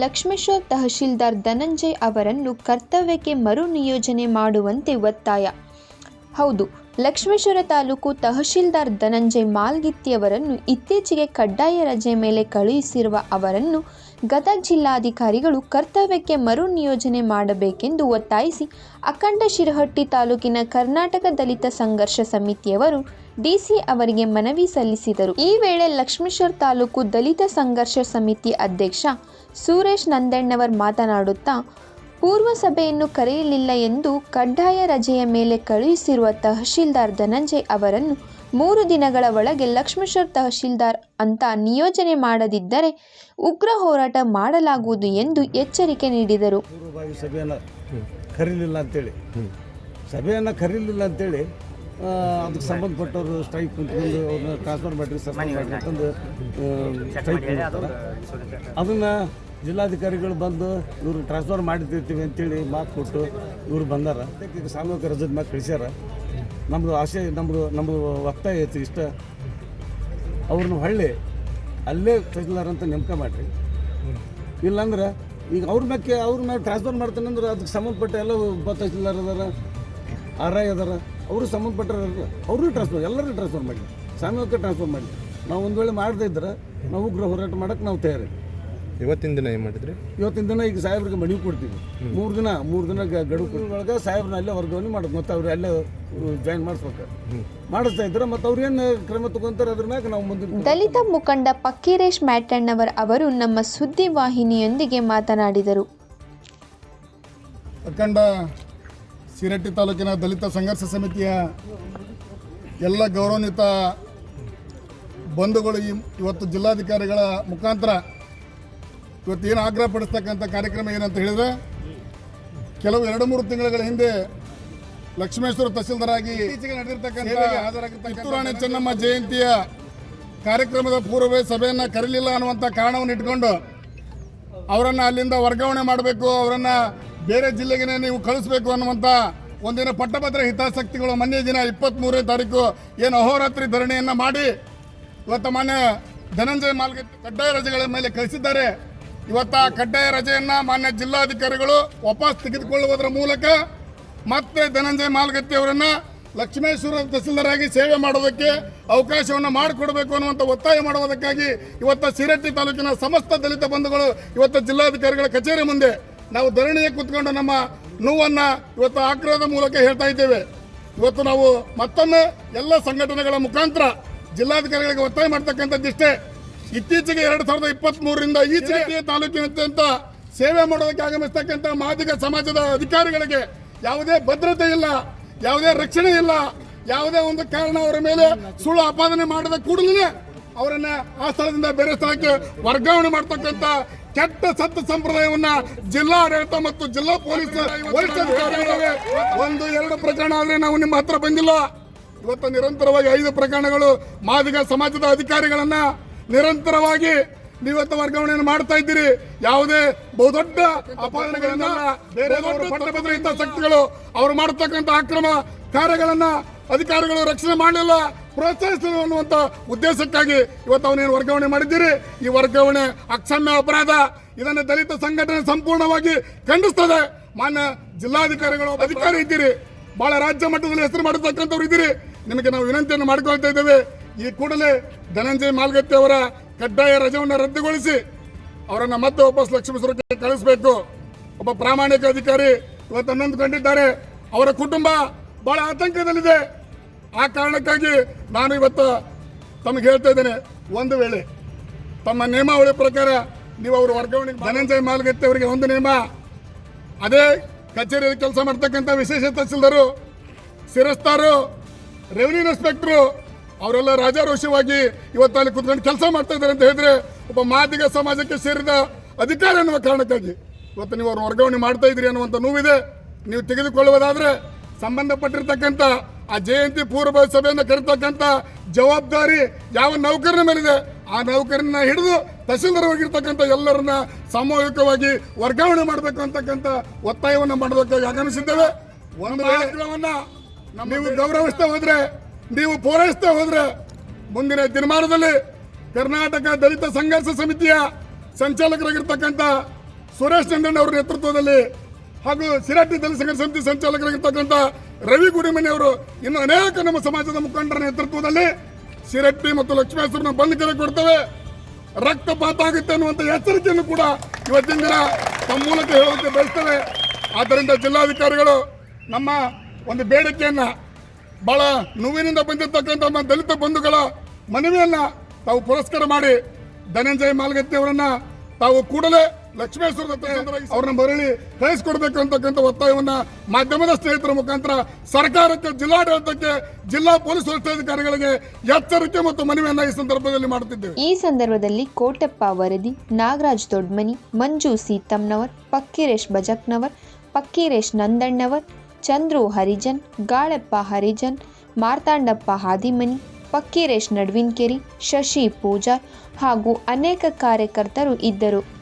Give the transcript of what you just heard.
ಲಕ್ಷ್ಮೇಶ್ವರ್ ತಹಶೀಲ್ದಾರ್ ಧನಂಜಯ್ ಅವರನ್ನು ಕರ್ತವ್ಯಕ್ಕೆ ಮರು ನಿಯೋಜನೆ ಮಾಡುವಂತೆ ಒತ್ತಾಯ. ಹೌದು, ಲಕ್ಷ್ಮೇಶ್ವರ ತಾಲೂಕು ತಹಶೀಲ್ದಾರ್ ಧನಂಜಯ್ ಮಾಲ್ಗಿತ್ತಿಯವರನ್ನು ಇತ್ತೀಚೆಗೆ ಕಡ್ಡಾಯ ರಜೆ ಮೇಲೆ ಕಳುಹಿಸಿರುವ ಅವರನ್ನು ಗದಗ ಜಿಲ್ಲಾಧಿಕಾರಿಗಳು ಕರ್ತವ್ಯಕ್ಕೆ ಮರು ನಿಯೋಜನೆ ಮಾಡಬೇಕೆಂದು ಒತ್ತಾಯಿಸಿ ಅಖಂಡ ಶಿರಹಟ್ಟಿ ತಾಲೂಕಿನ ಕರ್ನಾಟಕ ದಲಿತ ಸಂಘರ್ಷ ಸಮಿತಿಯವರು ಡಿಸಿ ಅವರಿಗೆ ಮನವಿ ಸಲ್ಲಿಸಿದರು. ಈ ವೇಳೆ ಲಕ್ಷ್ಮೇಶ್ವರ ತಾಲೂಕು ದಲಿತ ಸಂಘರ್ಷ ಸಮಿತಿ ಅಧ್ಯಕ್ಷ ಸುರೇಶ್ ನಂದಣ್ಣವರ್ ಮಾತನಾಡುತ್ತಾ, ಪೂರ್ವ ಸಭೆಯನ್ನು ಕರೆಯಲಿಲ್ಲ ಎಂದು ಕಡ್ಡಾಯ ರಜೆಯ ಮೇಲೆ ಕಳುಹಿಸಿರುವ ತಹಶೀಲ್ದಾರ್ ಧನಂಜಯ್ ಅವರನ್ನು ಮೂರು ದಿನಗಳ ಒಳಗೆ ಲಕ್ಷ್ಮೇಶ್ವರ್ ತಹಶೀಲ್ದಾರ್ ಅಂತ ನಿಯೋಜನೆ ಮಾಡದಿದ್ದರೆ ಉಗ್ರ ಹೋರಾಟ ಮಾಡಲಾಗುವುದು ಎಂದು ಎಚ್ಚರಿಕೆ ನೀಡಿದರು. ಸಭೆಯನ್ನು ಕರೀಲಿಲ್ಲ ಅಂತೇಳಿ. ಸಭೆಯನ್ನು ಕರೀಲಿಲ್ಲ ಅಂತೇಳಿ ಅದಕ್ಕೆ ಸಂಬಂಧಪಟ್ಟವರು ಸ್ಟ್ರೈಕ್ ಕುಂತ್ಕೊಂಡು ಅವ್ರನ್ನ ಟ್ರಾನ್ಸ್ಫರ್ ಮಾಡಿರಿ ಸ್ಟ್ರೈಕ್ ಅದನ್ನು ಜಿಲ್ಲಾಧಿಕಾರಿಗಳು ಬಂದು ಇವರು ಟ್ರಾನ್ಸ್ಫರ್ ಮಾಡಿರ್ತೀವಿ ಅಂತೇಳಿ ಮಾತು ಕೊಟ್ಟು ಇವ್ರು ಬಂದಾರ. ಈಗ ಸಾಮೂಹಿಕ ರಜದ ಮಾತು ಕಳಿಸ್ಯಾರ. ನಮ್ಮದು ಆಸೆ ನಮ್ಮದು ನಮ್ಮದು ಒತ್ತಾಯ ಐತಿ ಇಷ್ಟ. ಅವ್ರನ್ನ ಹೊಳ್ಳಿ, ಅಲ್ಲೇ ತಹಸೀಲ್ದಾರ್ ಅಂತ ನೇಮಕ ಮಾಡಿರಿ. ಇಲ್ಲಾಂದ್ರೆ ಈಗ ಅವ್ರ ಮ್ಯಾಕೆ, ಅವ್ರ ಮ್ಯಾಲೆ ಟ್ರಾನ್ಸ್ಫರ್ ಮಾಡ್ತಾನೆ ಅಂದ್ರೆ ಅದಕ್ಕೆ ಸಂಬಂಧಪಟ್ಟ ಎಲ್ಲ ಒಬ್ಬ ತಹಸೀಲ್ದಾರ್ ಅದಾರ ಆರ್ ಐ ಅದಾರ, ಅವರು ಸಂಬಂಧಪಟ್ಟ ಅವರು ಟ್ರಾನ್ಸ್ಫರ್ ಎಲ್ಲರೂ ಟ್ರಾನ್ಸ್ಫರ್ ಮಾಡಿ ಸಾಮೂಹಿಕ ಟ್ರಾನ್ಸ್ಫರ್ ಮಾಡಿ ನಾವು ಒಂದು ವೇಳೆ ಮಾಡದೇ ಇದ್ರೆ ನಾವು ಉಗ್ರ ಹೋರಾಟ ಮಾಡೋಕ್ಕೆ ನಾವು ತಯಾರಿ ಇವತ್ತಿನ ದಿನ ಏನು ಮಾಡಿದ್ರಿ? ಇವತ್ತಿನ ದಿನ ಈಗ ಸಾಹೇಬ್ರಿಗೆ ಮನವಿ ಕೊಡ್ತೀವಿ. ಮೂರು ದಿನ ಮೂರು ದಿನ ಗಡು ಗಡುವು ಒಳಗೆ ಸಾಹೇಬ್ರನ್ನ ಅಲ್ಲೇ ವರ್ಗಾವಣೆ ಮಾಡೋದು. ಮತ್ತೆ ಅವ್ರು ಅಲ್ಲೇ ಜಾಯಿನ್ ಮಾಡಿಸ್ಬೇಕು. ಮಾಡಿಸ್ತಾ ಇದ್ರೆ ಮತ್ತು ಅವ್ರು ಏನು ಕ್ರಮ ತಗೊಂತಾರೆ ಅದ್ರ ಮ್ಯಾಗ ನಾವು ಮುಂದಿನ ದಲಿತ ಮುಖಂಡ ಪಕ್ಕೀರೇಶ್ ಮ್ಯಾಟಣ್ಣವರ್ ಅವರು ನಮ್ಮ ಸುದ್ದಿ ವಾಹಿನಿಯೊಂದಿಗೆ ಮಾತನಾಡಿದರು. ಅಖಂಡ ಸಿರಟ್ಟಿ ತಾಲೂಕಿನ ದಲಿತ ಸಂಘರ್ಷ ಸಮಿತಿಯ ಎಲ್ಲ ಗೌರವಾನ್ವಿತ ಬಂಧುಗಳು ಈ ಇವತ್ತು ಜಿಲ್ಲಾಧಿಕಾರಿಗಳ ಮುಖಾಂತರ ಇವತ್ತು ಏನು ಆಗ್ರಹ ಪಡಿಸ್ತಕ್ಕಂಥ ಕಾರ್ಯಕ್ರಮ ಏನಂತ ಹೇಳಿದ್ರೆ ಕೆಲವು ಎರಡು ಮೂರು ತಿಂಗಳ ಹಿಂದೆ ಲಕ್ಷ್ಮೇಶ್ವರ ತಹಸೀಲ್ದಾರಾಗಿ ಕಿತ್ತೂರಾಣಿ ಚೆನ್ನಮ್ಮ ಜಯಂತಿಯ ಕಾರ್ಯಕ್ರಮದ ಪೂರ್ವವೇ ಸಭೆಯನ್ನು ಕರೀಲಿಲ್ಲ ಅನ್ನುವಂಥ ಕಾರಣವನ್ನು ಇಟ್ಕೊಂಡು ಅವರನ್ನು ಅಲ್ಲಿಂದ ವರ್ಗಾವಣೆ ಮಾಡಬೇಕು ಅವರನ್ನು ಬೇರೆ ಜಿಲ್ಲೆಗೆ ನೀವು ಕಳಿಸ್ಬೇಕು ಅನ್ನುವಂಥ ಒಂದಿನ ಪಟ್ಟಭದ್ರ ಹಿತಾಸಕ್ತಿಗಳು ಮೊನ್ನೆ ದಿನ ಇಪ್ಪತ್ತ್ಮೂರನೇ ತಾರೀಕು ಏನು ಅಹೋರಾತ್ರಿ ಧರಣಿಯನ್ನು ಮಾಡಿ ಇವತ್ತು ಮಾನ್ಯ ಧನಂಜಯ ಮಾಲ್ಗೆ ಕಡ್ಡಾಯ ರಜೆಗಳ ಮೇಲೆ ಕಳಿಸಿದ್ದಾರೆ. ಇವತ್ತು ಆ ಕಡ್ಡಾಯ ರಜೆಯನ್ನು ಮಾನ್ಯ ಜಿಲ್ಲಾಧಿಕಾರಿಗಳು ವಾಪಸ್ ತೆಗೆದುಕೊಳ್ಳುವುದರ ಮೂಲಕ ಮತ್ತೆ ಧನಂಜಯ ಮಾಲ್ಗತ್ತಿ ಅವರನ್ನ ಲಕ್ಷ್ಮೇಶ್ವರ ತಹಸೀಲ್ದಾರ್ ಆಗಿ ಸೇವೆ ಮಾಡೋದಕ್ಕೆ ಅವಕಾಶವನ್ನು ಮಾಡಿಕೊಡಬೇಕು ಅನ್ನುವಂಥ ಒತ್ತಾಯ ಮಾಡುವುದಕ್ಕಾಗಿ ಇವತ್ತು ಸಿರಟ್ಟಿ ತಾಲೂಕಿನ ಸಮಸ್ತ ದಲಿತ ಬಂಧುಗಳು ಇವತ್ತು ಜಿಲ್ಲಾಧಿಕಾರಿಗಳ ಕಚೇರಿ ಮುಂದೆ ನಾವು ಧರಣಿಗೆ ಕೂತ್ಕೊಂಡು ನಮ್ಮ ನೋವನ್ನು ಇವತ್ತು ಆಗ್ರಹದ ಮೂಲಕ ಹೇಳ್ತಾ ಇದ್ದೇವೆ. ಇವತ್ತು ನಾವು ಮತ್ತೊಮ್ಮೆ ಎಲ್ಲ ಸಂಘಟನೆಗಳ ಮುಖಾಂತರ ಜಿಲ್ಲಾಧಿಕಾರಿಗಳಿಗೆ ಒತ್ತಾಯ ಮಾಡ್ತಕ್ಕಂಥದ್ದಿಷ್ಟೇ. ಇತ್ತೀಚೆಗೆ ಎರಡು ಸಾವಿರದ ಇಪ್ಪತ್ತ್ ಮೂರರಿಂದ ಈಚೆಗೆ ತಾಲೂಕಿನಾದ್ಯಂತ ಸೇವೆ ಮಾಡೋದಕ್ಕೆ ಆಗಮಿಸ್ತಕ್ಕಂಥ ಮಾದಿಗ ಸಮಾಜದ ಅಧಿಕಾರಿಗಳಿಗೆ ಯಾವುದೇ ಭದ್ರತೆ ಇಲ್ಲ ಯಾವುದೇ ರಕ್ಷಣೆ ಇಲ್ಲ ಯಾವುದೇ ಒಂದು ಕಾರಣ ಅವರ ಮೇಲೆ ಸುಳ್ಳು ಆಪಾದನೆ ಮಾಡದ ಕೂಡಲೇ ಅವರನ್ನ ಆ ಸ್ಥಳದಿಂದ ಬೇರೆ ಸ್ಥಳಕ್ಕೆ ವರ್ಗಾವಣೆ ಮಾಡ್ತಕ್ಕಂಥ ಕೆಟ್ಟ ಸತ್ತ ಸಂಪ್ರದಾಯವನ್ನ ಜಿಲ್ಲಾ ಆಡಳಿತ ಮತ್ತು ಜಿಲ್ಲಾ ಪೊಲೀಸ್ ವರಿಷ್ಠಾಧಿಕಾರಿಗಳಿಗೆ ಒಂದು ಎರಡು ಪ್ರಕರಣ ಆದ್ರೆ ನಾವು ನಿಮ್ಮ ಹತ್ರ ಬಂದಿಲ್ಲ. ಇವತ್ತು ನಿರಂತರವಾಗಿ ಐದು ಪ್ರಕರಣಗಳು ಮಾದಿಗ ಸಮಾಜದ ಅಧಿಕಾರಿಗಳನ್ನ ನಿರಂತರವಾಗಿ ನೀವತ್ತು ವರ್ಗಾವಣೆಯನ್ನು ಮಾಡ್ತಾ ಇದ್ದೀರಿ. ಯಾವುದೇ ಬಹುದೊಡ್ಡ ಅಪಾಯಗಳನ್ನ ಬೇರೆ ಪಟ್ಟಭದ್ರ ಶಕ್ತಿಗಳು ಅವರು ಮಾಡತಕ್ಕಂಥ ಅಕ್ರಮ ಕಾರ್ಯಗಳನ್ನ ಅಧಿಕಾರಿಗಳು ರಕ್ಷಣೆ ಮಾಡಲಿಲ್ಲ. ಪ್ರೋತ್ಸಾಹಿಸಲು ಅನ್ನುವಂಥ ಉದ್ದೇಶಕ್ಕಾಗಿ ಇವತ್ತು ಅವನೇನು ವರ್ಗಾವಣೆ ಮಾಡಿದ್ದೀರಿ? ಈ ವರ್ಗಾವಣೆ ಅಕ್ಷಮ್ಯ ಅಪರಾಧ. ಇದನ್ನು ದಲಿತ ಸಂಘಟನೆ ಸಂಪೂರ್ಣವಾಗಿ ಖಂಡಿಸ್ತದೆ. ಮಾನ್ಯ ಜಿಲ್ಲಾಧಿಕಾರಿಗಳು ಅಧಿಕಾರಿ ಇದ್ದೀರಿ. ಬಹಳ ರಾಜ್ಯ ಮಟ್ಟದಲ್ಲಿ ಹೆಸರು ಮಾಡತಕ್ಕಂಥವ್ರು ಇದ್ದೀರಿ. ನಿಮಗೆ ನಾವು ವಿನಂತಿಯನ್ನು ಮಾಡ್ಕೊಳ್ತಾ ಇದ್ದೇವೆ. ಈ ಕೂಡಲೇ ಧನಂಜಯ ಮಾಲ್ಗತ್ತಿ ಅವರ ಕಡ್ಡಾಯ ರಜವನ್ನು ರದ್ದುಗೊಳಿಸಿ ಅವರನ್ನು ಮತ್ತೆ ವಾಪಸ್ ಲಕ್ಷ್ಮೀಶ್ವರಕ್ಕೆ ಕಳಿಸಬೇಕು. ಒಬ್ಬ ಪ್ರಾಮಾಣಿಕ ಅಧಿಕಾರಿ ಇವತ್ತು ಕಂಡಿದ್ದಾರೆ. ಅವರ ಕುಟುಂಬ ಬಹಳ ಆತಂಕದಲ್ಲಿದೆ. ಆ ಕಾರಣಕ್ಕಾಗಿ ನಾನು ಇವತ್ತು ತಮಗೆ ಹೇಳ್ತಾ ಇದ್ದೇನೆ ಒಂದು ವೇಳೆ ತಮ್ಮ ನಿಯಮಾವಳಿ ಪ್ರಕಾರ ನೀವು ಅವರು ವರ್ಗಾವಣೆ ಧನಂಜಯ ಮಾಲ್ಗತ್ತಿ ಅವರಿಗೆ ಒಂದು ನಿಯಮ. ಅದೇ ಕಚೇರಿಯಲ್ಲಿ ಕೆಲಸ ಮಾಡ್ತಕ್ಕಂಥ ವಿಶೇಷ ತಹಸೀಲ್ದಾರು, ಶಿರಸ್ತಾರು ರೆವಿನ್ಯೂ ಇನ್ಸ್ಪೆಕ್ಟ್ರು ಅವರೆಲ್ಲ ರಾಜಾರೋಷವಾಗಿ ಇವತ್ತಲ್ಲಿ ಕುತ್ಕೊಂಡು ಕೆಲಸ ಮಾಡ್ತಾ ಇದ್ದಾರೆ ಅಂತ ಹೇಳಿದ್ರೆ ಒಬ್ಬ ಮಾದಿಗ ಸಮಾಜಕ್ಕೆ ಸೇರಿದ ಅಧಿಕಾರ ಎನ್ನುವ ಕಾರಣಕ್ಕಾಗಿ. ಇವತ್ತು ನೀವು ಅವ್ರನ್ನ ವರ್ಗಾವಣೆ ಮಾಡ್ತಾ ಇದ್ರಿ ಅನ್ನುವಂಥ ನೋವಿದೆ. ನೀವು ತೆಗೆದುಕೊಳ್ಳುವುದಾದ್ರೆ ಸಂಬಂಧಪಟ್ಟಿರ್ತಕ್ಕಂಥ ಆ ಜಯಂತಿ ಪೂರ್ವ ಸಭೆಯನ್ನು ಕರೀತಕ್ಕಂಥ ಜವಾಬ್ದಾರಿ ಯಾವ ನೌಕರನ ಮೇಲಿದೆ? ಆ ನೌಕರನ್ನ ಹಿಡಿದು ತಹಸೀಲ್ದಾರವಾಗಿರ್ತಕ್ಕಂಥ ಎಲ್ಲರನ್ನ ಸಾಮೂಹಿಕವಾಗಿ ವರ್ಗಾವಣೆ ಮಾಡಬೇಕು ಅಂತಕ್ಕಂಥ ಒತ್ತಾಯವನ್ನು ಮಾಡೋದಕ್ಕಾಗಿ ಆಗಮಿಸಿದ್ದೇವೆ. ಒಂದು ಕಾರ್ಯಕ್ರಮವನ್ನ ನೀವು ಗೌರವಿಸ್ತಾ ಹೋದ್ರೆ ನೀವು ಪೂರೈಸ್ತಾ ಹೋದ್ರೆ ಮುಂದಿನ ದಿನಮಾನದಲ್ಲಿ ಕರ್ನಾಟಕ ದಲಿತ ಸಂಘರ್ಷ ಸಮಿತಿಯ ಸಂಚಾಲಕರಾಗಿರ್ತಕ್ಕಂಥ ಸುರೇಶ್ ಚಂದ್ರನ್ ಅವರ ನೇತೃತ್ವದಲ್ಲಿ ಹಾಗೂ ಸಿರಾಟಿ ದಲಿತ ಸಂಘರ್ಷ ಸಮಿತಿ ಸಂಚಾಲಕರಾಗಿರ್ತಕ್ಕಂಥ ರವಿ ಗುಡಿಮನೆ ಅವರು ಇನ್ನು ಅನೇಕ ನಮ್ಮ ಸಮಾಜದ ಮುಖಂಡರ ನೇತೃತ್ವದಲ್ಲಿ ಸಿರಟ್ಟಿ ಮತ್ತು ಲಕ್ಷ್ಮೇಶ್ವರನ ಬಂದ್ ಕರೆ ಕೊಡ್ತೇವೆ. ರಕ್ತಪಾತ ಆಗುತ್ತೆ ಅನ್ನುವಂಥ ಎಚ್ಚರಿಕೆಯನ್ನು ಕೂಡ ಇವತ್ತಿನ ದಿನ ತಮ್ಮ ಮೂಲಕ ಹೇಳೋದಕ್ಕೆ ಬಯಸ್ತೇವೆ. ಆದ್ದರಿಂದ ಜಿಲ್ಲಾಧಿಕಾರಿಗಳು ನಮ್ಮ ಒಂದು ಬೇಡಿಕೆಯನ್ನ ಬಹಳ ನೋವಿನಿಂದ ಬಂದಿರತಕ್ಕಂಥ ನಮ್ಮ ದಲಿತ ಬಂಧುಗಳ ಮನವಿಯನ್ನ ತಾವು ಪುರಸ್ಕಾರ ಮಾಡಿ ಧನಂಜಯ ಮಾಲ್ಗತ್ತಿ ಅವರನ್ನ ತಾವು ಕೂಡಲೇ ಲಕ್ಷ್ಮೇಶ್ವರ ಅವ್ರನ್ನ ಮರಳಿ ಕಳಿಸ್ಕೊಡ್ಬೇಕು ಅಂತಕ್ಕಂಥ ಒತ್ತಾಯವನ್ನ ಮಾಧ್ಯಮದ ಸ್ನೇಹಿತರ ಮುಖಾಂತರ ಸರ್ಕಾರಕ್ಕೆ ಜಿಲ್ಲಾಡಳಿತಕ್ಕೆ ಜಿಲ್ಲಾ ಪೊಲೀಸ್ ವರಿಷ್ಠಾಧಿಕಾರಿಗಳಿಗೆ ಎಚ್ಚರಿಕೆ ಮತ್ತು ಮನವಿಯನ್ನ ಈ ಸಂದರ್ಭದಲ್ಲಿ ಮಾಡುತ್ತಿದ್ದೇವೆ. ಈ ಸಂದರ್ಭದಲ್ಲಿ ಕೋಟಪ್ಪ ವರದಿ ನಾಗರಾಜ್ ದೊಡ್ಮನಿ ಮಂಜು ಸೀತಮ್ನವರ್ ಪಕ್ಕಿರೇಶ್ ಬಜಕ್ನವರ್ ಪಕ್ಕಿರೇಶ್ ನಂದಣ್ಣವರ್ ಚಂದ್ರು ಹರಿಜನ್ ಗಾಳಪ್ಪ ಹರಿಜನ್ ಮಾರ್ತಾಂಡಪ್ಪ ಹಾದಿಮನಿ ಪಕ್ಕೀರೇಶ್ ನಡ್ವಿನ್ಕೆರಿ ಶಶಿ ಪೂಜಾರ್ ಹಾಗೂ ಅನೇಕ ಕಾರ್ಯಕರ್ತರು ಇದ್ದರು.